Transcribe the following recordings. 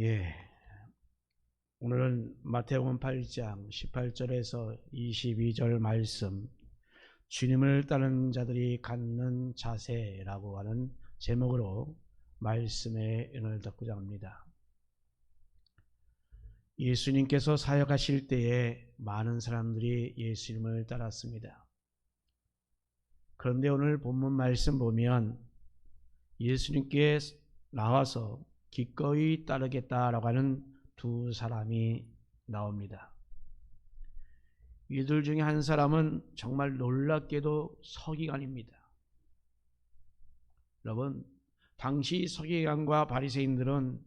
예. 오늘은 마태복음 8장 18절에서 22절 말씀 주님을 따르는 자들이 갖는 자세라고 하는 제목으로 말씀의 은을 듣고자 합니다. 예수님께서 사역하실 때에 많은 사람들이 예수님을 따랐습니다. 그런데 오늘 본문 말씀 보면 예수님께 나와서 기꺼이 따르겠다라고 하는 두 사람이 나옵니다. 이들 중에 한 사람은 정말 놀랍게도 서기관입니다. 여러분, 당시 서기관과 바리새인들은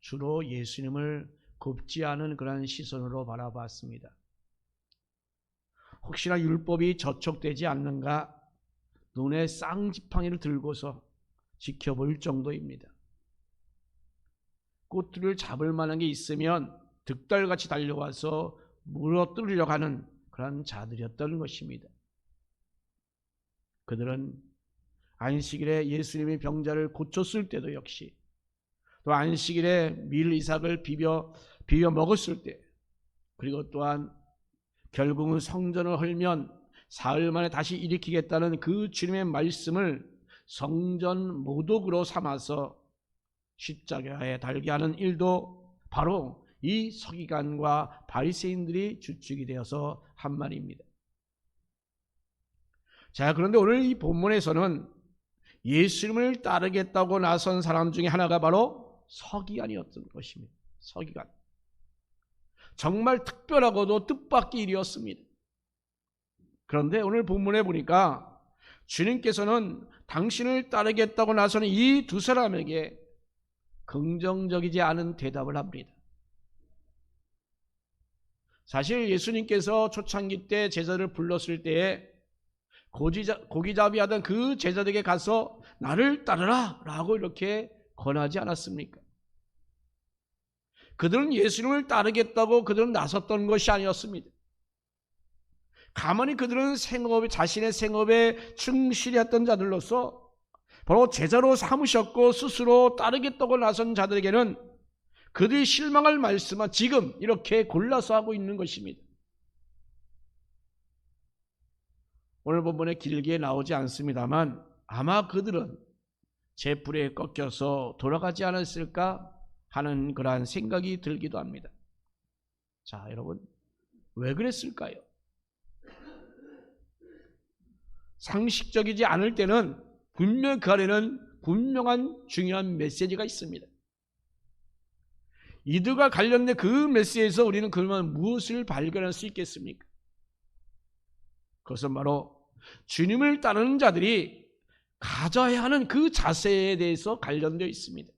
주로 예수님을 곱지 않은 그런 시선으로 바라봤습니다. 혹시나 율법이 저촉되지 않는가 눈에 쌍지팡이를 들고서 지켜볼 정도입니다. 꼬투리를 잡을 만한 게 있으면 득달같이 달려와서 물어뜯으려고 하는 그런 자들이었던 것입니다. 그들은 안식일에 예수님이 병자를 고쳤을 때도 역시 또 안식일에 밀 이삭을 비벼 비벼 먹었을 때 그리고 또한 결국은 성전을 헐면 사흘 만에 다시 일으키겠다는 그 주님의 말씀을 성전 모독으로 삼아서 십자가에 달게 하는 일도 바로 이 서기관과 바리새인들이 주축이 되어서 한 말입니다. 자, 그런데 오늘 이 본문에서는 예수님을 따르겠다고 나선 사람 중에 하나가 바로 서기관이었던 것입니다. 서기관. 정말 특별하고도 뜻밖의 일이었습니다. 그런데 오늘 본문에 보니까 주님께서는 당신을 따르겠다고 나서는 이 두 사람에게 긍정적이지 않은 대답을 합니다. 사실 예수님께서 초창기 때 제자를 불렀을 때에 고기잡이하던 그 제자들에게 가서 나를 따르라 라고 이렇게 권하지 않았습니까? 그들은 예수님을 따르겠다고 그들은 나섰던 것이 아니었습니다. 가만히 그들은 생업에 자신의 생업에 충실히 했던 자들로서 바로 제자로 삼으셨고 스스로 따르겠다고 나선 자들에게는 그들이 실망할 말씀은 지금 이렇게 골라서 하고 있는 것입니다. 오늘 본문에 길게 나오지 않습니다만 아마 그들은 제 불에 꺾여서 돌아가지 않았을까 하는 그러한 생각이 들기도 합니다. 자, 여러분, 왜 그랬을까요? 상식적이지 않을 때는 분명 그 안에는 분명한 중요한 메시지가 있습니다. 이들과 관련된 그 메시지에서 우리는 그러면 무엇을 발견할 수 있겠습니까? 그것은 바로 주님을 따르는 자들이 가져야 하는 그 자세에 대해서 관련되어 있습니다.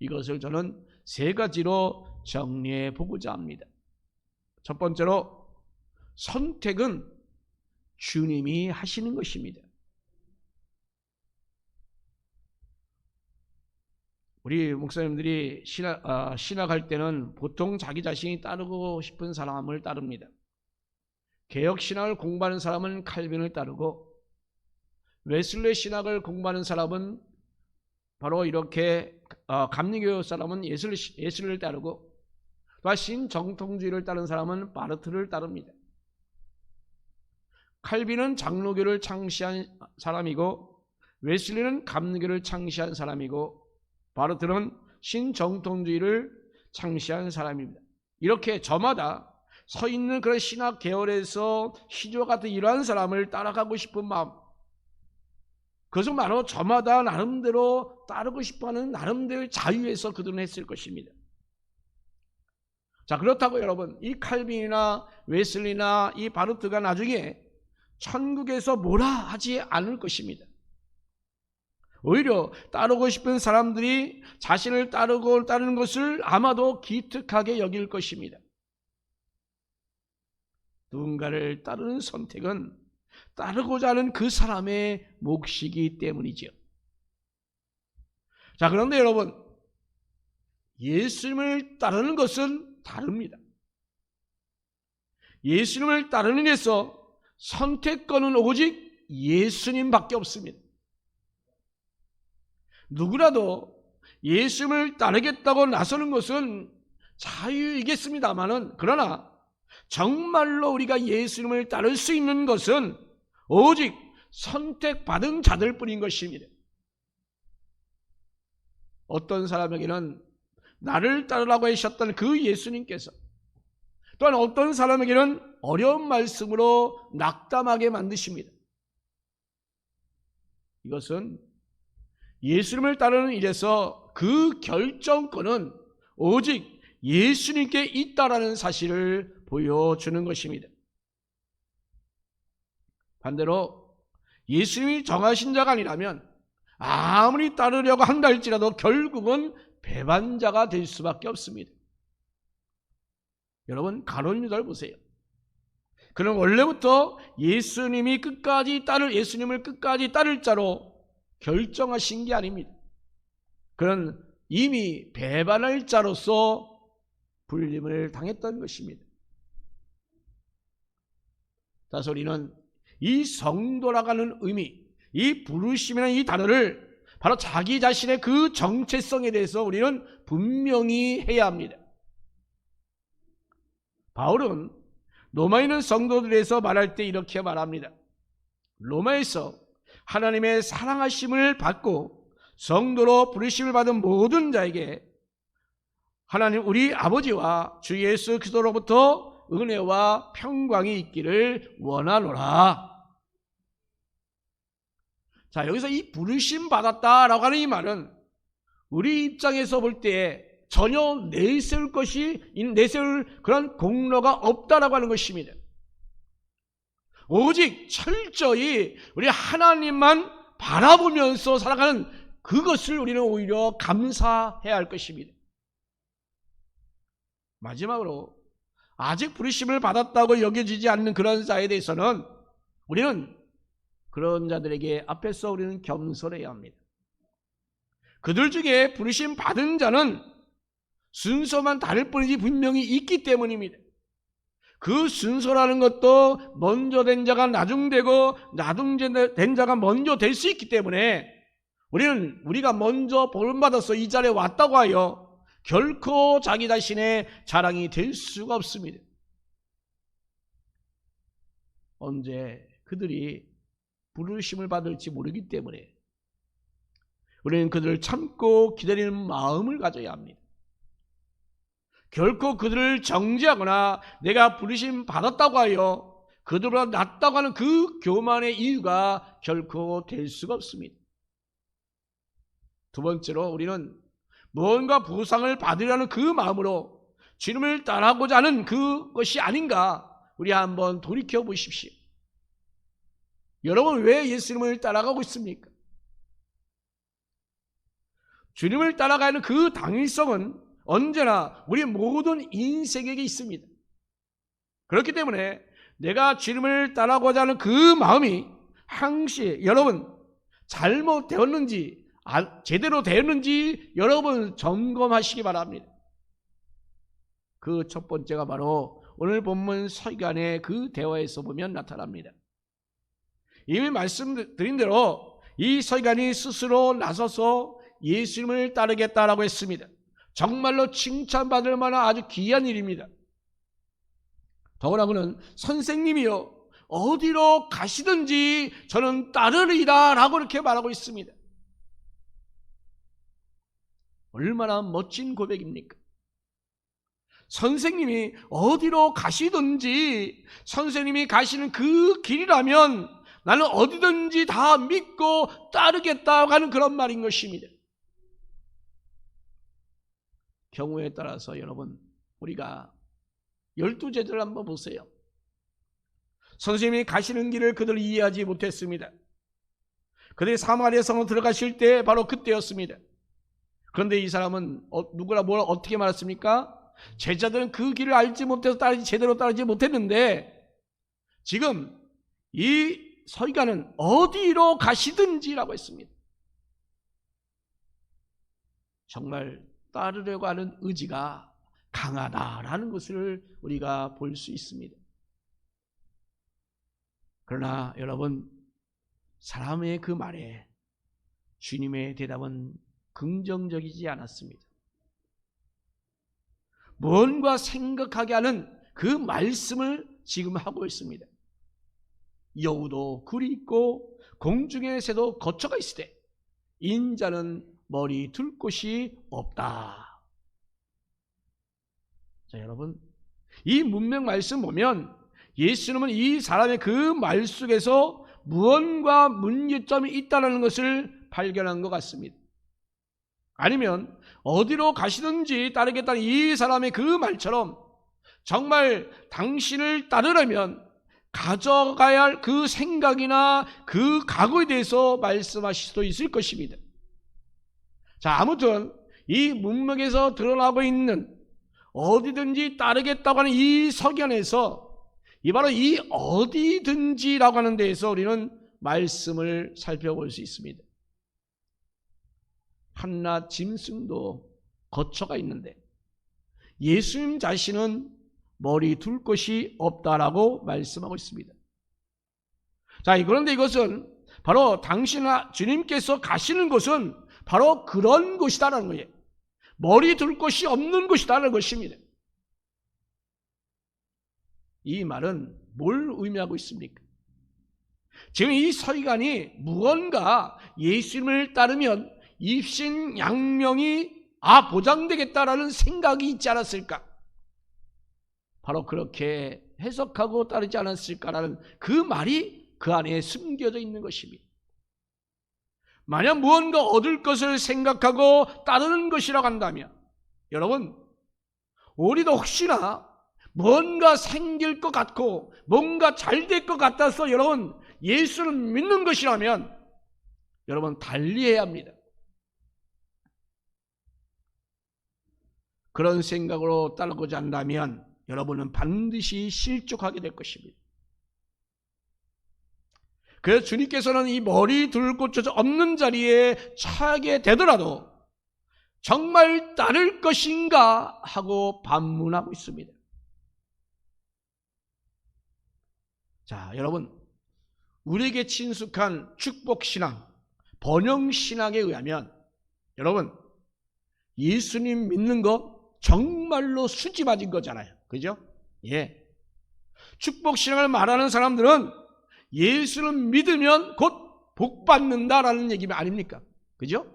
이것을 저는 세 가지로 정리해 보고자 합니다. 첫 번째로 선택은 주님이 하시는 것입니다. 우리 목사님들이 신학, 아, 신학할 때는 보통 자기 자신이 따르고 싶은 사람을 따릅니다. 개혁 신학을 공부하는 사람은 칼빈을 따르고 웨슬레 신학을 공부하는 사람은 바로 이렇게 어, 감리교 사람은 예술 예술을 따르고 또 신정통주의를 따르는 사람은 바르트를 따릅니다. 칼빈은 장로교를 창시한 사람이고 웨슬리는 감리교를 창시한 사람이고 바르트는 신정통주의를 창시한 사람입니다. 이렇게 저마다 서 있는 그런 신학 계열에서 시조 같은 이러한 사람을 따라가고 싶은 마음. 그것은 바로 저마다 나름대로 따르고 싶어하는 나름대로의 자유에서 그들은 했을 것입니다. 자 그렇다고 여러분 이 칼빈이나 웨슬리나 이 바르트가 나중에 천국에서 뭐라 하지 않을 것입니다. 오히려 따르고 싶은 사람들이 자신을 따르고 따르는 것을 아마도 기특하게 여길 것입니다. 누군가를 따르는 선택은 따르고자 하는 그 사람의 몫이기 때문이지요. 자, 그런데 여러분, 예수님을 따르는 것은 다릅니다. 예수님을 따르는 데서 선택권은 오직 예수님밖에 없습니다. 누구라도 예수님을 따르겠다고 나서는 것은 자유이겠습니다만은 그러나 정말로 우리가 예수님을 따를 수 있는 것은 오직 선택받은 자들 뿐인 것입니다. 어떤 사람에게는 나를 따르라고 하셨던 그 예수님께서 또한 어떤 사람에게는 어려운 말씀으로 낙담하게 만드십니다. 이것은 예수님을 따르는 일에서 그 결정권은 오직 예수님께 있다라는 사실을 보여주는 것입니다. 반대로 예수님이 정하신 자가 아니라면 아무리 따르려고 한다 할지라도 결국은 배반자가 될 수밖에 없습니다. 여러분 가론 유다를 보세요. 그는 원래부터 예수님이 끝까지 따를 예수님을 끝까지 따를 자로 결정하신 게 아닙니다. 그는 이미 배반할 자로서 불림을 당했던 것입니다. 따라서 우리는 이 성도라가는 의미, 이 부르심이라는 이 단어를 바로 자기 자신의 그 정체성에 대해서 우리는 분명히 해야 합니다. 바울은 로마에 있는 성도들에서 말할 때 이렇게 말합니다. 로마에서 하나님의 사랑하심을 받고 성도로 부르심을 받은 모든 자에게 하나님 우리 아버지와 주 예수 그리스도로부터 은혜와 평강이 있기를 원하노라. 자, 여기서 이 부르심 받았다라고 하는 이 말은 우리 입장에서 볼때 전혀 내세울 것이, 내세울 그런 공로가 없다라고 하는 것입니다. 오직 철저히 우리 하나님만 바라보면서 살아가는 그것을 우리는 오히려 감사해야 할 것입니다. 마지막으로 아직 부르심을 받았다고 여겨지지 않는 그런 자에 대해서는 우리는 그런 자들에게 앞에서 우리는 겸손해야 합니다. 그들 중에 부르심 받은 자는 순서만 다를 뿐이지 분명히 있기 때문입니다. 그 순서라는 것도 먼저 된 자가 나중되고 나중된 자가 먼저 될 수 있기 때문에 우리는 우리가 먼저 본받아서 이 자리에 왔다고 하여 결코 자기 자신의 자랑이 될 수가 없습니다. 언제 그들이 부르심을 받을지 모르기 때문에 우리는 그들을 참고 기다리는 마음을 가져야 합니다. 결코 그들을 정지하거나 내가 부르심 받았다고 하여 그들보다 낫다고 하는 그 교만의 이유가 결코 될 수가 없습니다. 두 번째로 우리는 무언가 보상을 받으려는 그 마음으로 주님을 따라하고자 하는 그것이 아닌가 우리 한번 돌이켜 보십시오. 여러분 왜 예수님을 따라가고 있습니까? 주님을 따라가는 그 당위성은 언제나 우리 모든 인생에게 있습니다. 그렇기 때문에 내가 주님을 따라가고자 하는 그 마음이 항시 여러분 잘못되었는지 제대로 되었는지 여러분 점검하시기 바랍니다. 그 첫 번째가 바로 오늘 본문 서기관의 그 대화에서 보면 나타납니다. 이미 말씀드린 대로 이 서기관이 스스로 나서서 예수님을 따르겠다라고 했습니다. 정말로 칭찬받을 만한 아주 귀한 일입니다. 더구나 그는 선생님이요 어디로 가시든지 저는 따르리라 라고 이렇게 말하고 있습니다. 얼마나 멋진 고백입니까? 선생님이 어디로 가시든지 선생님이 가시는 그 길이라면 나는 어디든지 다 믿고 따르겠다고 하는 그런 말인 것입니다. 경우에 따라서 여러분 우리가 열두 제자를 한번 보세요. 선생님이 가시는 길을 그들 이해하지 못했습니다. 그들이 사마리아 성으로 들어가실 때 바로 그때였습니다. 그런데 이 사람은 어, 누구나 뭘 어떻게 말했습니까? 제자들은 그 길을 알지 못해서 따르지 제대로 따르지 못했는데 지금 이 서기관은 어디로 가시든지라고 했습니다. 정말 따르려고 하는 의지가 강하다라는 것을 우리가 볼 수 있습니다. 그러나 여러분, 사람의 그 말에 주님의 대답은 긍정적이지 않았습니다. 뭔가 생각하게 하는 그 말씀을 지금 하고 있습니다. 여우도 굴이 있고 공중의 새도 거처가 있으되 인자는 머리 둘 곳이 없다. 자, 여러분. 이 문맥 말씀 보면 예수님은 이 사람의 그 말 속에서 무언가 문제점이 있다는 것을 발견한 것 같습니다. 아니면 어디로 가시든지 따르겠다는 이 사람의 그 말처럼 정말 당신을 따르려면 가져가야 할 그 생각이나 그 각오에 대해서 말씀하실 수도 있을 것입니다. 자, 아무튼 이 문맥에서 드러나고 있는 어디든지 따르겠다고 하는 이 석연에서 이 바로 이 어디든지라고 하는 데에서 우리는 말씀을 살펴볼 수 있습니다. 한낱 짐승도 거처가 있는데 예수님 자신은 머리 둘 곳이 없다라고 말씀하고 있습니다. 자, 그런데 이것은 바로 당신아 주님께서 가시는 곳은 바로 그런 곳이다라는 거예요. 머리 둘 곳이 없는 곳이다라는 것입니다. 이 말은 뭘 의미하고 있습니까? 지금 이 서기관이 무언가 예수님을 따르면 입신 양명이 아 보장되겠다라는 생각이 있지 않았을까? 바로 그렇게 해석하고 따르지 않았을까라는 그 말이 그 안에 숨겨져 있는 것입니다. 만약 무언가 얻을 것을 생각하고 따르는 것이라고 한다면 여러분 우리도 혹시나 뭔가 생길 것 같고 뭔가 잘 될 것 같아서 여러분 예수를 믿는 것이라면 여러분 달리해야 합니다. 그런 생각으로 따르고자 한다면 여러분은 반드시 실족하게 될 것입니다. 그래서 주님께서는 이 머리 둘곳 없는 자리에 차게 되더라도 정말 따를 것인가 하고 반문하고 있습니다. 자, 여러분, 우리에게 친숙한 축복신앙, 번영신앙에 의하면 여러분, 예수님 믿는 거 정말로 수지 맞은 거잖아요. 그죠? 예. 축복신앙을 말하는 사람들은 예수를 믿으면 곧 복 받는다라는 얘기 아닙니까? 그죠?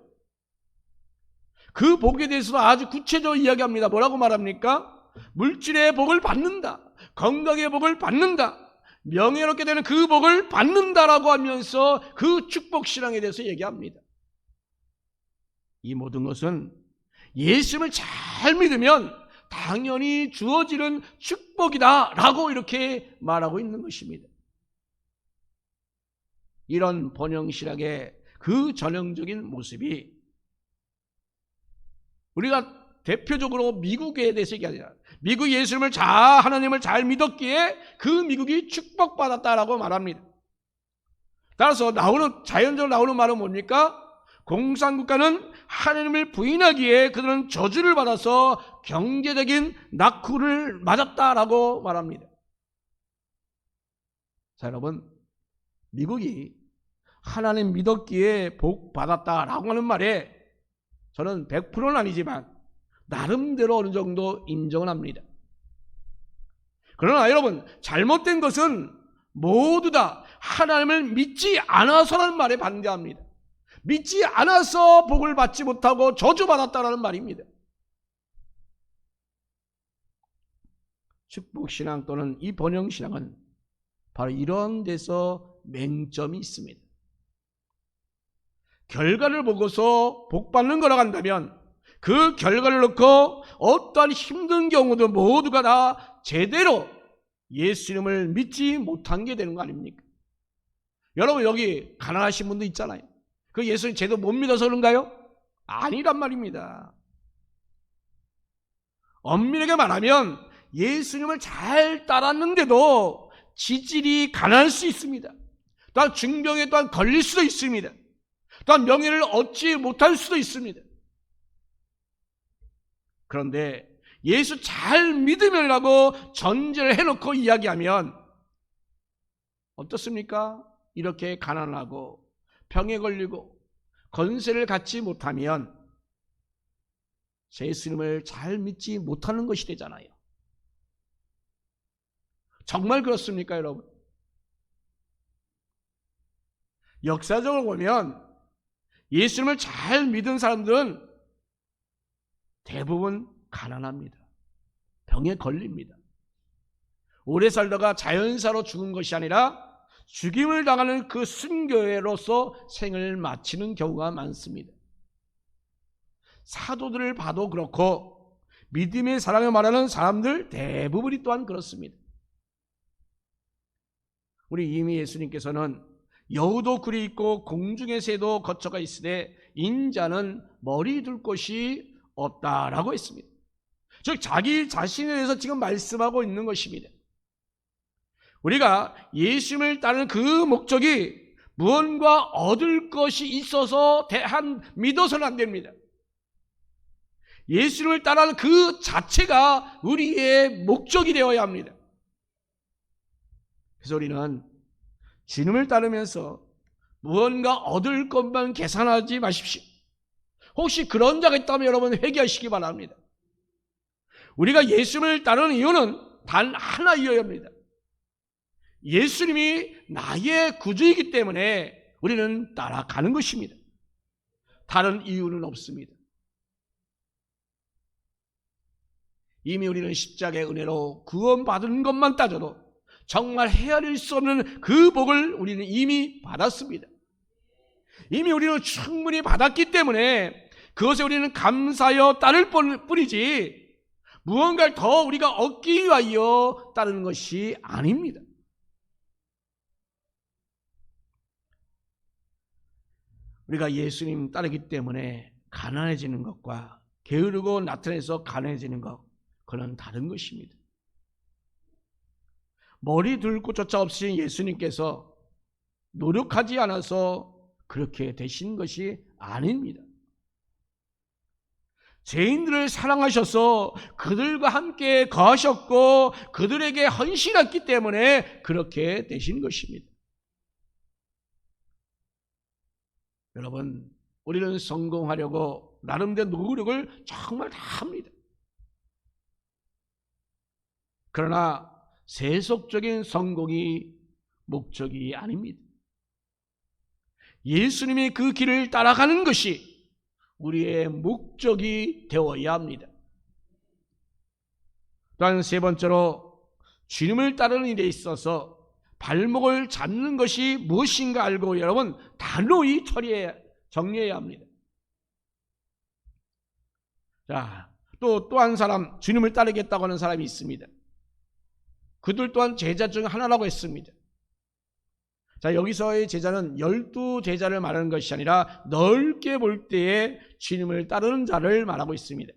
그 복에 대해서도 아주 구체적으로 이야기합니다. 뭐라고 말합니까? 물질의 복을 받는다. 건강의 복을 받는다. 명예롭게 되는 그 복을 받는다라고 하면서 그 축복 신앙에 대해서 얘기합니다. 이 모든 것은 예수를 잘 믿으면 당연히 주어지는 축복이다라고 이렇게 말하고 있는 것입니다. 이런 번영신학의 그 전형적인 모습이 우리가 대표적으로 미국에 대해서 얘기하잖아. 미국 예수님을 잘 하나님을 잘 믿었기에 그 미국이 축복받았다라고 말합니다. 따라서 나오는 자연적으로 나오는 말은 뭡니까? 공산국가는 하나님을 부인하기에 그들은 저주를 받아서 경제적인 낙후를 맞았다라고 말합니다. 자, 여러분, 미국이 하나님 믿었기에 복 받았다라고 하는 말에 저는 100%는 아니지만 나름대로 어느 정도 인정을 합니다. 그러나 여러분, 잘못된 것은 모두 다 하나님을 믿지 않아서라는 말에 반대합니다. 믿지 않아서 복을 받지 못하고 저주받았다라는 말입니다. 축복신앙 또는 이 번영신앙은 바로 이런 데서 맹점이 있습니다. 결과를 보고서 복 받는 거라고 한다면 그 결과를 놓고 어떠한 힘든 경우도 모두가 다 제대로 예수님을 믿지 못한 게 되는 거 아닙니까? 여러분 여기 가난하신 분도 있잖아요. 그 예수님 제대로 못 믿어서 그런가요? 아니란 말입니다. 엄밀하게 말하면 예수님을 잘 따랐는데도 지질이 가난할 수 있습니다. 또한 중병에 또한 걸릴 수도 있습니다. 또한 명예를 얻지 못할 수도 있습니다. 그런데 예수 잘 믿으면라고 전제를 해놓고 이야기하면 어떻습니까? 이렇게 가난하고 병에 걸리고 건세를 갖지 못하면 예수님을 잘 믿지 못하는 것이 되잖아요. 정말 그렇습니까, 여러분? 역사적으로 보면 예수님을 잘 믿은 사람들은 대부분 가난합니다. 병에 걸립니다. 오래 살다가 자연사로 죽은 것이 아니라 죽임을 당하는 그 순교회로서 생을 마치는 경우가 많습니다. 사도들을 봐도 그렇고 믿음의 사랑을 말하는 사람들 대부분이 또한 그렇습니다. 우리 이미 예수님께서는 여우도 굴이 있고 공중의 새도 거처가 있으되 인자는 머리 둘 곳이 없다라고 했습니다. 즉 자기 자신에 대해서 지금 말씀하고 있는 것입니다. 우리가 예수님을 따르는 그 목적이 무언가 얻을 것이 있어서 대한 믿어서는 안 됩니다. 예수님을 따르는 그 자체가 우리의 목적이 되어야 합니다. 그래서 우리는 주님을 따르면서 무언가 얻을 것만 계산하지 마십시오. 혹시 그런 자가 있다면 여러분 회개하시기 바랍니다. 우리가 예수님을 따르는 이유는 단 하나이어야 합니다. 예수님이 나의 구주이기 때문에 우리는 따라가는 것입니다. 다른 이유는 없습니다. 이미 우리는 십자가의 은혜로 구원받은 것만 따져도 정말 헤아릴 수 없는 그 복을 우리는 이미 받았습니다. 이미 우리는 충분히 받았기 때문에 그것에 우리는 감사하여 따를 뿐이지 무언가를 더 우리가 얻기 위하여 따르는 것이 아닙니다. 우리가 예수님 따르기 때문에 가난해지는 것과 게으르고 나타내서 가난해지는 것, 그건 다른 것입니다. 머리 둘 곳조차 없으신 예수님께서 노력하지 않아서 그렇게 되신 것이 아닙니다. 죄인들을 사랑하셔서 그들과 함께 거하셨고 그들에게 헌신했기 때문에 그렇게 되신 것입니다. 여러분, 우리는 성공하려고 나름대로 노력을 정말 다 합니다. 그러나 세속적인 성공이 목적이 아닙니다. 예수님의 그 길을 따라가는 것이 우리의 목적이 되어야 합니다. 또한 세 번째로 주님을 따르는 일에 있어서 발목을 잡는 것이 무엇인가 알고 여러분 단호히 처리해 정리해야 합니다. 자, 또 또 한 사람 주님을 따르겠다고 하는 사람이 있습니다. 그들 또한 제자 중 하나라고 했습니다. 자, 여기서의 제자는 열두 제자를 말하는 것이 아니라 넓게 볼 때에 주님을 따르는 자를 말하고 있습니다.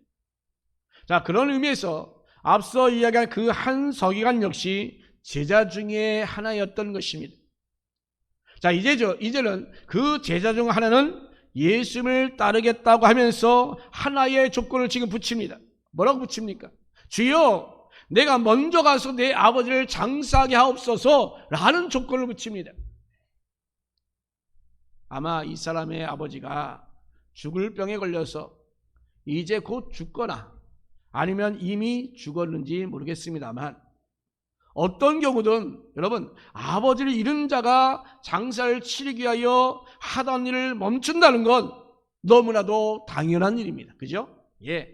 자, 그런 의미에서 앞서 이야기한 그 한 서기관 역시 제자 중에 하나였던 것입니다. 자, 이제죠. 이제는 그 제자 중 하나는 예수님을 따르겠다고 하면서 하나의 조건을 지금 붙입니다. 뭐라고 붙입니까? 주여, 내가 먼저 가서 내 아버지를 장사하게 하옵소서 라는 조건을 붙입니다. 아마 이 사람의 아버지가 죽을 병에 걸려서 이제 곧 죽거나 아니면 이미 죽었는지 모르겠습니다만 어떤 경우든 여러분 아버지를 잃은 자가 장사를 치르기 위하여 하던 일을 멈춘다는 건 너무나도 당연한 일입니다. 그죠? 예.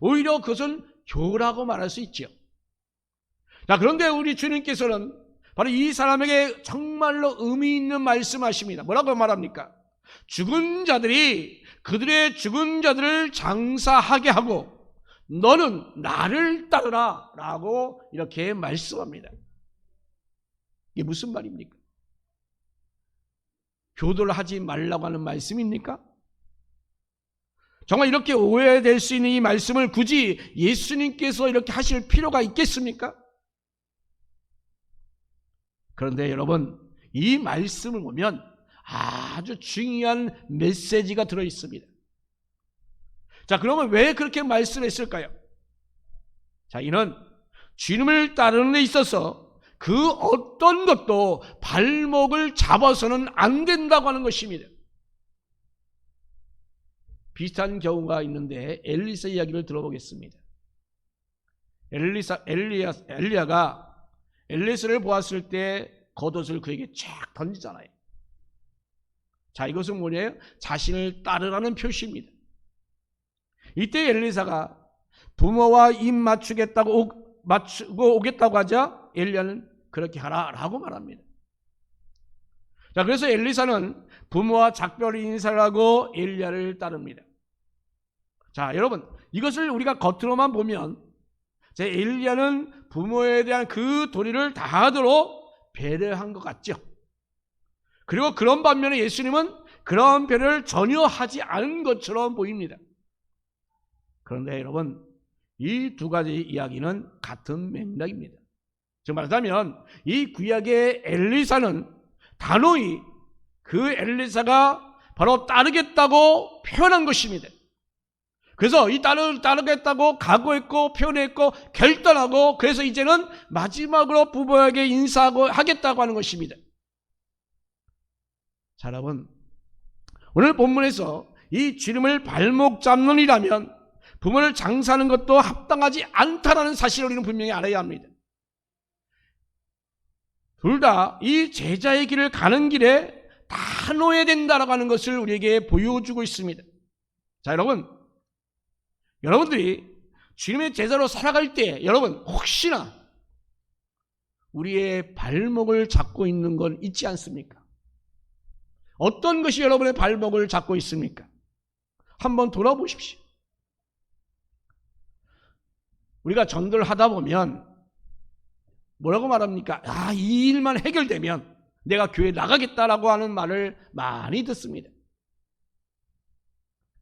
오히려 그것은 교라고 말할 수 있죠. 자, 그런데 우리 주님께서는 바로 이 사람에게 정말로 의미 있는 말씀하십니다. 뭐라고 말합니까? 죽은 자들이 그들의 죽은 자들을 장사하게 하고 너는 나를 따르라 라고 이렇게 말씀합니다. 이게 무슨 말입니까? 교도를 하지 말라고 하는 말씀입니까? 정말 이렇게 오해될 수 있는 이 말씀을 굳이 예수님께서 이렇게 하실 필요가 있겠습니까? 그런데 여러분, 이 말씀을 보면 아주 중요한 메시지가 들어 있습니다. 자, 그러면 왜 그렇게 말씀했을까요? 자, 이는 주님을 따르는 데 있어서 그 어떤 것도 발목을 잡아서는 안 된다고 하는 것입니다. 비슷한 경우가 있는데 엘리사 이야기를 들어보겠습니다. 엘리사 엘리야 엘리야가 엘리사를 보았을 때 겉옷을 그에게 쫙 던지잖아요. 자, 이것은 뭐냐요? 자신을 따르라는 표시입니다. 이때 엘리사가 부모와 입 맞추겠다고 오, 맞추고 오겠다고 하자 엘리야는 그렇게 하라라고 말합니다. 자, 그래서 엘리사는 부모와 작별 인사를 하고 엘리야를 따릅니다. 자, 여러분, 이것을 우리가 겉으로만 보면 제 엘리야는 부모에 대한 그 도리를 다하도록 배려한 것 같죠. 그리고 그런 반면에 예수님은 그런 배려를 전혀 하지 않은 것처럼 보입니다. 그런데 여러분, 이 두 가지 이야기는 같은 맥락입니다. 즉 말하자면 이 구약의 엘리사는 단호히 그 엘리사가 바로 따르겠다고 표현한 것입니다. 그래서 이 따르, 따르겠다고 각오했고 표현했고 결단하고 그래서 이제는 마지막으로 부모에게 인사하고 하겠다고 하는 것입니다. 자, 여러분. 오늘 본문에서 이 지름을 발목 잡는 이라면 부모를 장사하는 것도 합당하지 않다라는 사실을 우리는 분명히 알아야 합니다. 둘 다 이 제자의 길을 가는 길에 다 놓아야 된다라고 하는 것을 우리에게 보여주고 있습니다. 자, 여러분. 여러분들이 주님의 제자로 살아갈 때 여러분 혹시나 우리의 발목을 잡고 있는 건 있지 않습니까? 어떤 것이 여러분의 발목을 잡고 있습니까? 한번 돌아보십시오. 우리가 전도를 하다 보면 뭐라고 말합니까? 아, 이 일만 해결되면 내가 교회 나가겠다라고 하는 말을 많이 듣습니다.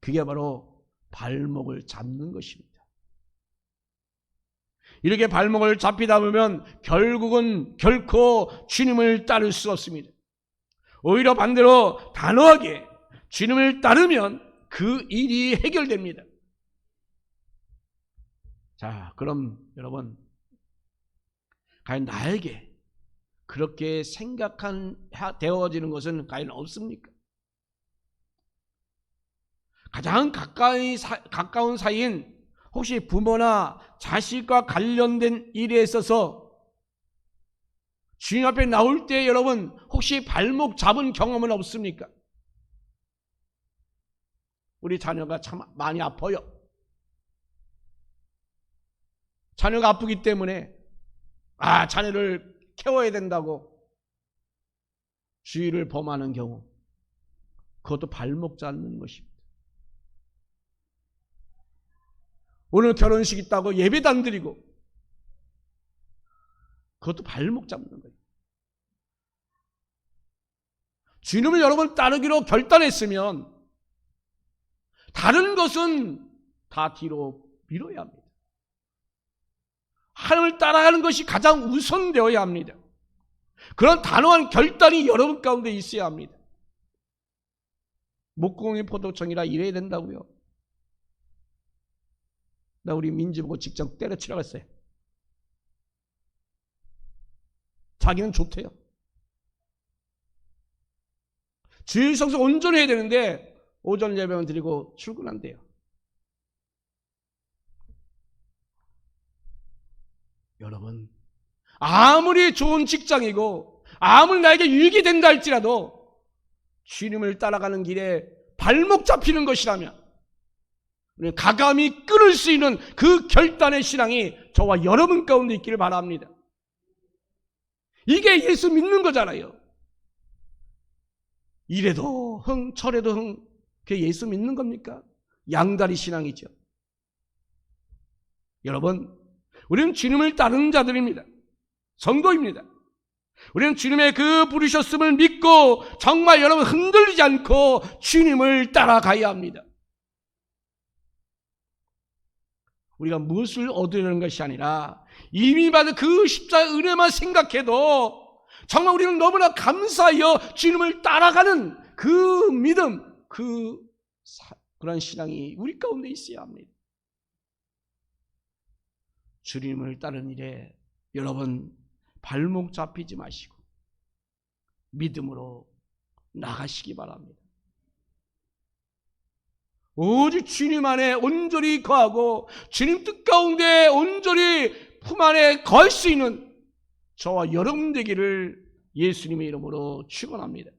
그게 바로 발목을 잡는 것입니다. 이렇게 발목을 잡히다 보면 결국은 결코 주님을 따를 수 없습니다. 오히려 반대로 단호하게 주님을 따르면 그 일이 해결됩니다. 자, 그럼 여러분, 과연 나에게 그렇게 생각한, 되어지는 것은 과연 없습니까? 가장 가까이 사, 가까운 사이인 혹시 부모나 자식과 관련된 일에 있어서 주님 앞에 나올 때 여러분 혹시 발목 잡은 경험은 없습니까? 우리 자녀가 참 많이 아파요. 자녀가 아프기 때문에 아 자녀를 케어해야 된다고 주의를 범하는 경우 그것도 발목 잡는 것입니다. 오늘 결혼식 있다고 예배도 안 드리고 그것도 발목 잡는 거예요. 주님을 여러분 따르기로 결단했으면 다른 것은 다 뒤로 밀어야 합니다. 하나님을 따라가는 것이 가장 우선되어야 합니다. 그런 단호한 결단이 여러분 가운데 있어야 합니다. 목공의 포도청이라 이래야 된다고요. 나 우리 민지 보고 직접 때려치라고 했어요. 자기는 좋대요. 주일 성수 온전히 해야 되는데 오전 예배만 드리고 출근한대요. 여러분, 아무리 좋은 직장이고 아무리 나에게 유익이 된다 할지라도 주님을 따라가는 길에 발목 잡히는 것이라면 가감히 끊을 수 있는 그 결단의 신앙이 저와 여러분 가운데 있기를 바랍니다. 이게 예수 믿는 거잖아요. 이래도 흥, 철에도 흥, 그게 예수 믿는 겁니까? 양다리 신앙이죠. 여러분, 우리는 주님을 따르는 자들입니다. 성도입니다. 우리는 주님의 그 부르셨음을 믿고 정말 여러분 흔들리지 않고 주님을 따라가야 합니다. 우리가 무엇을 얻으려는 것이 아니라 이미 받은 그 십자가 은혜만 생각해도 정말 우리는 너무나 감사하여 주님을 따라가는 그 믿음, 그 그런 신앙이 우리 가운데 있어야 합니다. 주님을 따르는 일에 여러분 발목 잡히지 마시고 믿음으로 나가시기 바랍니다. 오직 주님 안에 온전히 거하고 주님 뜻 가운데 온전히 품 안에 거할 수 있는 저와 여러분 되기를 예수님의 이름으로 축원합니다.